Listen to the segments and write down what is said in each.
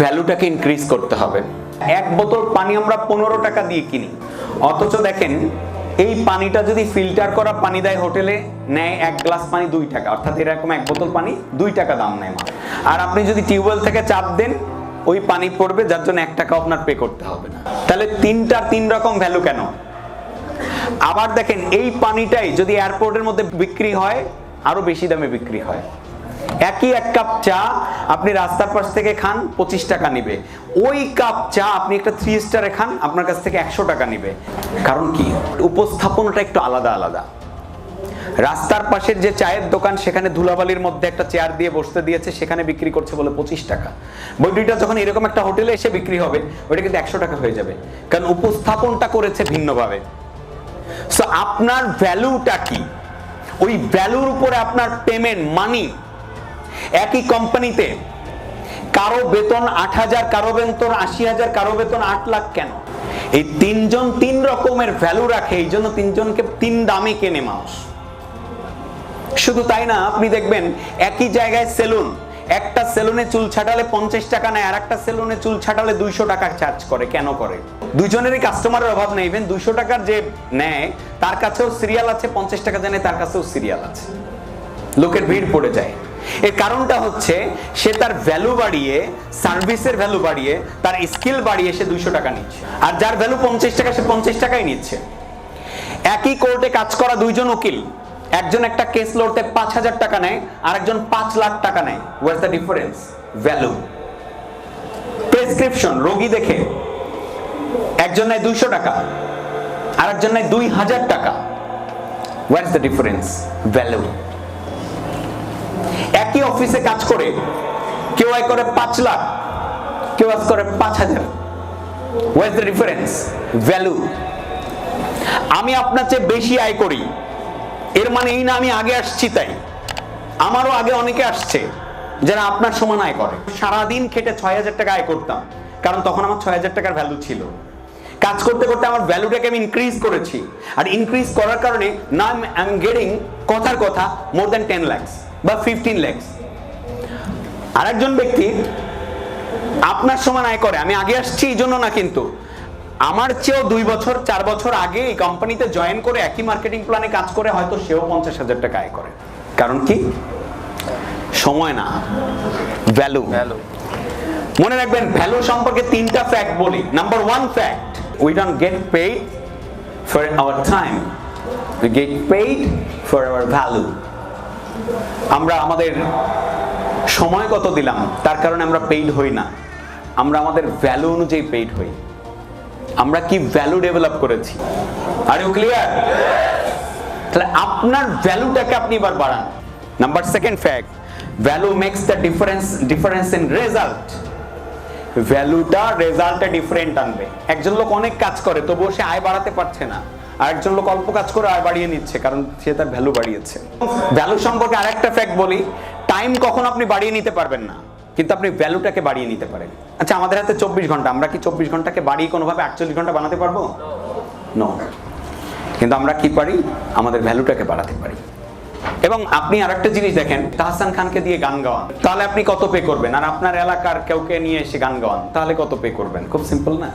ভ্যালুটাকে increase করতে হবে। এক বোতল পানি আমরা পনেরো টাকা দিয়ে কিনি। অথচ দেখেন, এই পানিটা যদি ফিল্টার করা পানি দেয় হোটেলে, নেয় এক গ্লাস পানি দুই টাকা। অর্থাৎ এরকম এক বোতল পানি দুই টাকা দাম নেয় আর আপনি যদি টিউবওয়েল থেকে চাপ দেন, ওই পানি পড়বে, যার জন্য এক টাকা আপনার পে করতে হবে না। তাহলে তিনটা তিন রকম ভ্যালু কেন? আবার দেখেন, এই পানিটাই যদি এয়ারপোর্টের মধ্যে বিক্রি হয়, আরও বেশি দামে বিক্রি হয়। একই এক কাপ চা আপনি রাস্তার পাশ থেকে খান, পঁচিশ টাকা নিবে। ওই কাপ চা আপনি একটা থ্রি স্টারে খান, আপনার কাছ থেকে একশো টাকা নিবে। কারণ কি? উপস্থাপনটা একটু আলাদা আলাদা। রাস্তার পাশের যে চায়ের দোকান, সেখানে ধুলাবালির মধ্যে একটা চেয়ার দিয়ে বসতে দিয়েছে, সেখানে বিক্রি করছে বলে পঁচিশ টাকা। বই দুইটা যখন এরকম একটা হোটেলে এসে বিক্রি হবে, ওইটা কিন্তু একশো টাকা হয়ে যাবে। কারণ উপস্থাপনটা করেছে ভিন্নভাবে। সো আপনার ভ্যালুটা কি? ওই ভ্যালুর উপরে আপনার পেমেন্ট মানি একই কোম্পানিতে কারও বেতন আট হাজার, কারও বেতন আশি হাজার, কারও বেতন আট লাখ কেন? এই তিনজন তিন রকমের ভ্যালু রাখে, এই জন্য তিনজনকে তিন দামে কেনে মানুষ। শুধু তাই না, আপনি দেখবেন একই জায়গায় সেলুন একটা সেলুনে চুল ছাটালে পঞ্চাশ টাকা নেয় আর একটা সেলুনে চুল ছাটালে দুইশো টাকা চার্জ করে, কেন করে? দুইজনেরই কাস্টমারের অভাব নেই ইভেন দুইশো টাকার যে নেয়, তার কাছেও সিরিয়াল আছে, পঞ্চাশ টাকা জানে তার কাছেও সিরিয়াল আছে। লোকের ভিড় পড়ে যায়। এর কারণটা হচ্ছে সে তার ভ্যালু বাড়িয়ে সার্ভিসের ভ্যালু বাড়িয়ে, তার স্কিল বাড়িয়ে সে দুইশো টাকা নিচ্ছে। আর যার ভ্যালু পঞ্চাশ টাকা, সে পঞ্চাশ টাকাই নিচ্ছে। একই কোর্টে কাজ করা দুইজন উকিল, একজন একটা কেস লড়তে পাঁচ হাজার টাকা নেয় আর একজন পাঁচ লাখ টাকা নেয়। Was the difference value prescription রোগী দেখে। একজন নেয় দুইশো টাকা আর একজন নেয় দুই হাজার টাকা। হোয়াটস দ্য ডিফারেন্স ভ্যালু একই অফিসে কাজ করে, কেউ আয় করে পাঁচ লাখ, কেউ আজ করে পাঁচ হাজার। হোয়াটস দ্য ডিফারেন্স ভ্যালু আমি আপনার চেয়ে বেশি আয় করি। এর মানে এই না আমি আগে আসছি তাই। আমারও আগে অনেকে আসছে, যারা আপনার সমান আয় করে। সারাদিন খেটে ছয় হাজার টাকা আয় করতাম, কারণ তখন আমার ছয় হাজার টাকার ভ্যালু ছিল। কাজ করতে করতে আমার ভ্যালুটাকে আমি ইনক্রিজ করেছি। আর ইনক্রিজ করার কারণে না আই এম গেটিং কথার কথা মোর দ্যান টেন ল্যাক্স বা ফিফটিন ল্যাক্স আরেকজন ব্যক্তি আপনার সমান আয় করে আমি আগে আসছি এই জন্য না কিন্তু। আমার চেয়েও দুই বছর চার বছর আগে এই কোম্পানিতে জয়েন করে একই মার্কেটিং প্ল্যানে কাজ করে হয়তো সেও পঞ্চাশ হাজার টাকা আয় করে। কারণ কি? সময় না ভ্যালু ভ্যালু মনে রাখবেন ভ্যালু সম্পর্কে তিনটা ফ্যাক্ট বলি। Number one fact we don't get paid for our time we get paid for our value আমরা আমাদের সময় কত দিলাম, তার কারণে আমরা পেইড হই না। আমরা আমাদের ভ্যালু অনুযায়ী পেইড হই। আমরা কি ভ্যালু ডেভেলপ করেছি? আর ইউ ক্লিয়ার তাহলে আপনার ভ্যালুটাকে আপনি এবার বাড়ান। Number second fact value makes the difference difference in result ভ্যালুটা রেজাল্টে ডিফারেন্ট আনবে। একজন লোক অনেক কাজ করে, তবুও সে আয় বাড়াতে পারছে না। আর একজন লোক অল্প কাজ করে আয় বাড়িয়ে নিচ্ছে, কারণ সে তার ভ্যালু বাড়িয়েছে। ভ্যালু সম্পর্কে আরেকটা ফ্যাক্ট বলি টাইম কখন আপনি বাড়িয়ে নিতে পারবেন না, কিন্তু আপনি ভ্যালুটাকে বাড়িয়ে নিতে পারেন। আচ্ছা আমাদের হাতে চব্বিশ ঘণ্টা, আমরা কি চব্বিশ ঘন্টাকে বাড়িয়ে কোনোভাবে আটচল্লিশ ঘণ্টা বানাতে পারব? নো কিন্তু আমরা কি পারি? আমাদের ভ্যালুটাকে বাড়াতে পারি। এবং আপনি আর একটা জিনিস দেখেন, তাহসান খানকে দিয়ে গান গাওয়ান। তাহলে আপনি কত পে করবেন? আর আপনার এলাকার কেউকে নিয়ে এসে গান গাওয়ান, তাহলে কত পে করবেন? খুব সিম্পল না?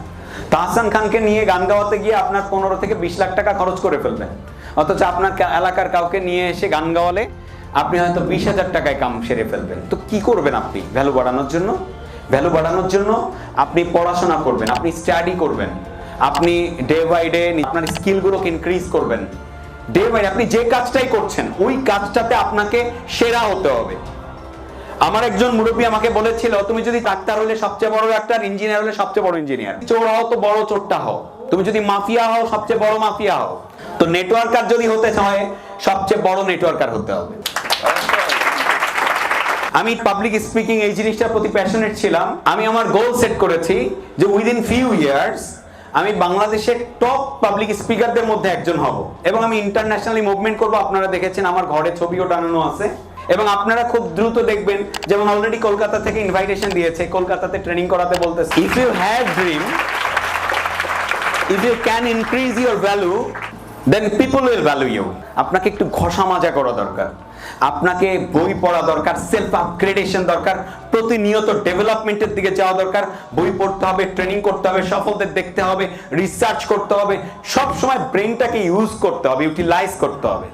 তাহসান খানকে নিয়ে গান গাওয়াতে গিয়ে আপনার পনেরো থেকে বিশ লাখ টাকা খরচ করে ফেলবেন। অথচ আপনার এলাকার কাউকে নিয়ে এসে গান গাওয়ালে আপনি হয়তো বিশ হাজার টাকায় কাম সেরে ফেলবেন। তো কি করবেন আপনি ভ্যালু বাড়ানোর জন্য? ভ্যালু বাড়ানোর জন্য আপনি পড়াশোনা করবেন, আপনি স্টাডি করবেন, আপনি ডে বাই ডে আপনার স্কিলগুলোকে ইনক্রিজ করবেন। ডে বাই আপনি যে কাজটাই করছেন, ওই কাজটাতে আপনাকে সেরা হতে হবে। আমার একজন মুরব্বী আমাকে বলেছিল, তুমি যদি ডাক্তার হলে সবচেয়ে বড় ডাক্তার, ইঞ্জিনিয়ার হলে সবচেয়ে বড় ইঞ্জিনিয়ার। চোর হও তো, বড় চোরটা হও। তুমি যদি মাফিয়া হও, সবচেয়ে বড় মাফিয়া হও। তো নেটওয়ার্কার যদি হতে হয় সবচেয়ে বড় নেটওয়ার্কার হতে হবে। আমি পাবলিক স্পিকিং এই জিনিসটার প্রতি প্যাশনেট ছিলাম। আমি আমার গোল সেট করেছি যে উইদিন ফিউ ইয়ার্স আমি বাংলাদেশের টপ পাবলিক স্পিকারদের মধ্যে একজন হব। এবং আমি ইন্টারন্যাশনালি মুভমেন্ট করব। আপনারা দেখেছেন আমার ঘরে ছবিও টানানো আছে। এবং আপনারা খুব দ্রুত দেখবেন, যেমন অলরেডি কলকাতা থেকে ইনভাইটেশন দিয়েছে, কলকাতাতে ট্রেনিং করাতে বলতেছে। If you have dream if you can increase your value then people will value you আপনাকে একটু ঘষা মাজা করা দরকার। আপনাকে বই পড়া দরকার সেলফ আপগ্রেডেশন দরকার, প্রতিনিয়ত ডেভেলপমেন্টের দিকে যাওয়া দরকার। বই পড়তে হবে ট্রেনিং করতে হবে, সফলদের দেখতে হবে রিসার্চ করতে হবে সব সময় ব্রেনটাকে ইউজ করতে হবে ইউটিলাইজ করতে হবে।